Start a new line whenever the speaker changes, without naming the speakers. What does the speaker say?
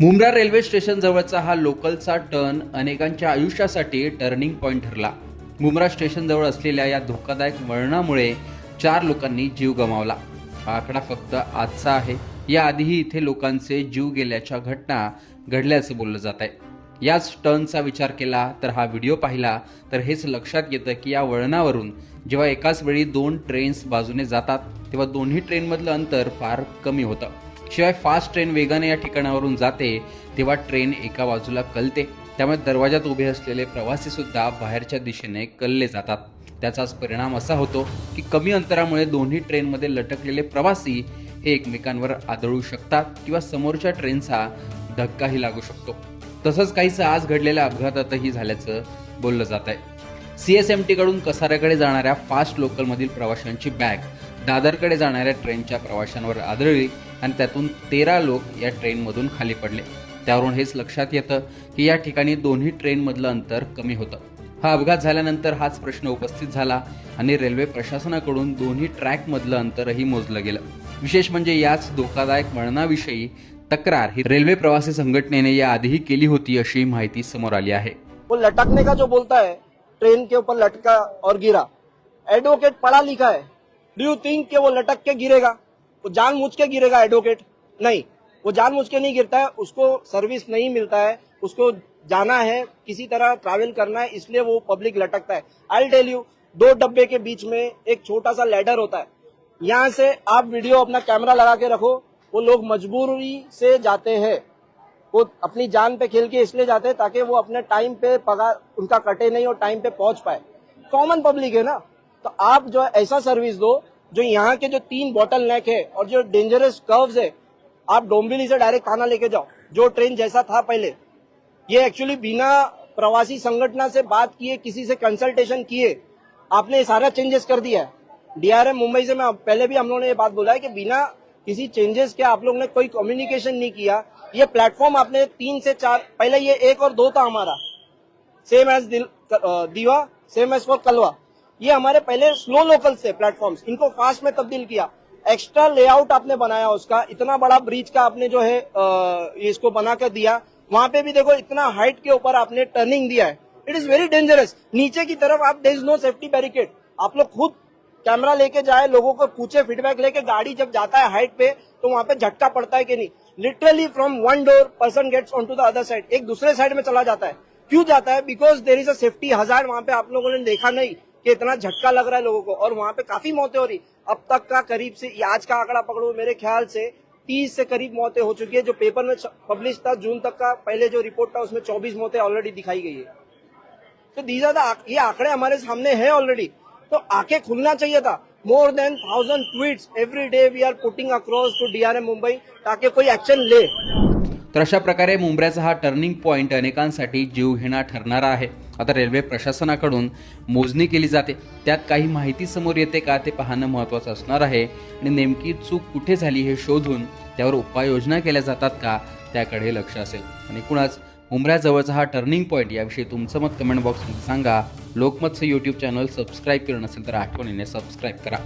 Mumbra railway station जवळचा हा लोकलचा turn अनेकांच्या आयुष्यासाठी टर्निंग पॉईंट ठरला. मुंब्रा स्टेशनजवळ असलेल्या या धोकादायक वळणामुळे चार लोकांनी जीव गमावला. हा आकडा फक्त आजचा आहे. याआधीही इथे लोकांचे जीव गेल्याच्या घटना घडल्याचं बोललं जात आहे. याच टर्नचा विचार केला तर हा व्हिडिओ पाहिला तर हेच लक्षात येतं की या वळणावरून जेव्हा एकाच वेळी दोन ट्रेन्स बाजूने जातात तेव्हा दोन्ही ट्रेनमधलं अंतर फार कमी होतं. शिवाय फास्ट ट्रेन वेगाने या ठिकाणावरून जाते तेव्हा ट्रेन एका बाजूला कलते. त्यामुळे दरवाजात उभे असलेले प्रवासी सुद्धा बाहेरच्या दिशेने कलले जातात. त्याचाच परिणाम असा होतो की कमी अंतरामुळे दोन्ही ट्रेनमध्ये लटकलेले प्रवासी हे एकमेकांवर आदळू शकतात किंवा समोरच्या ट्रेनचा धक्काही लागू शकतो. तसंच काहीसं आज घडलेल्या अपघातातही झाल्याचं बोललं जात आहे सी एस एम टीकडून कसाऱ्याकडे जाणाऱ्या फास्ट लोकलमधील प्रवाशांची बॅग दादरकडे जाणाऱ्या ट्रेनच्या प्रवाशांवर आदळली. आणि त्यातून तेरा लोक या ट्रेनमधून खाली पडले. त्यावरून हेच लक्षात येतं की या ठिकाणी दोन्ही ट्रेनमधलं अंतर कमी होतं. हा अपघात झाल्यानंतर हाच प्रश्न उपस्थित झाला आणि रेल्वे प्रशासनाकडून दोन्ही ट्रॅकमधलं अंतरही मोजलं गेलं. विशेष म्हणजे याच धोकादायक वळणाविषयी तक्रार ही रेल्वे प्रवासी संघटनेने या आधीही केली होती अशी माहिती समोर आली आहे.
वो लटकने का जो बोलता है ट्रेन के ऊपर लटका और गिरा। एडवोकेट पढ़ा लिखा है। डू यू थिंक के वो लटक के गिरेगा? वो जानबूझ के गिरेगा एडवोकेट नहीं, वो जानबूझ के नहीं गिरता है, उसको सर्विस नहीं मिलता है, उसको जाना है, किसी तरह ट्रैवल करना है, इसलिए वो पब्लिक लटकता है। आई टेल यू दो डब्बे के बीच में एक छोटा सा लेडर होता है। यहाँ से आप वीडियो अपना कैमरा लगा के रखो, वो लोग मजबूरी से जाते हैं। वो अपनी जान पे खेल के इसलिए जाते हैं ताकि वो अपने टाइम पे पगार उनका कटे नहीं और टाइम पे पहुँच पाए। कॉमन पब्लिक है ना? तो आप जो ऐसा सर्विस दो जो यहाँ के जो तीन बॉटल नेक है और जो डेंजरस कर्व्स है, आप डोंबिवली से डायरेक्ट थाना लेके जाओ। जो ट्रेन जैसा था पहले। ये एक्चुअली बिना प्रवासी संगठना से बात किए, किसी से कंसल्टेशन किए, आपने सारा चेंजेस कर दिया है। डीआरएम मुंबई से मैं पहले भी हम लोगों ने ये बात बोला है कि बिना किसी चेंजेस के आप लोग ने कोई कम्युनिकेशन नहीं किया। ये प्लेटफॉर्म आपने तीन से चार, पहले ये एक और दो था हमारा। Same age Diva same age for Kalwa. ये हमारे पहले स्लो लोकल थे प्लेटफॉर्म्स इनको फास्ट में तब्दील किया। एक्स्ट्रा लेआउट आपने बनाया उसका, इतना बड़ा ब्रिज का आपने जो है इसको बना कर दिया। वहाँ पे भी देखो, इतना हाइट के ऊपर आपने टर्निंग दिया है। इट इज़ वेरी डेंजरस नीचे की तरफ़ आप there is no safety barricade आप लोग खुद कैमरा लेके जाए, लोगों को पूछे फीडबैक लेके गाड़ी जब जाता है हाइट पे तो वहाँ पे झटका पड़ता है कि नहीं। Literally from one door person gets on to the other side एक दूसरे साइड में चला जाता है। क्यों जाता है? Because there is a safety hazard वहाँ पे आप लोगों ने देखा नहीं। कि इतना झटका लग रहा है लोगों को, और वहाँ पे काफ़ी मौतें हो रही। अब तक का करीब से, आज का आंकड़ा पकड़ो, मेरे ख्याल से तीस से करीब मौतें हो चुकी है, जो पेपर में पब्लिश था, जून तक का पहले जो रिपोर्ट था, उसमें चौबीस मौतें ऑलरेडी दिखाई गई है। तो दीज आर ये आंकड़े हमारे सामने हैं ऑलरेडी तो आँखें खुलना चाहिए था। More than thousand tweets every day we are putting across to DRM Mumbai ताकि कोई एक्शन ले।
तर अशा प्रकारे मुंब्र्याचा हा टर्निंग पॉईंट अनेकांसाठी जीवघेणा ठरणारा आहे. आता रेल्वे प्रशासनाकडून मोजणी केली जाते. त्यात काही माहिती समोर येते का ते पाहणं महत्त्वाचं असणार आहे. आणि नेमकी चूक कुठे झाली हे शोधून त्यावर उपाययोजना केल्या जातात का त्याकडे लक्ष असेल. आणि कुणाच मुंब्र्याजवळचा हा टर्निंग पॉईंट याविषयी तुमचं मत कमेंट बॉक्समध्ये सांगा. लोकमतचं यूट्यूब चॅनल सबस्क्राईब केलं नसेल तर आठवणीने सबस्क्राईब करा.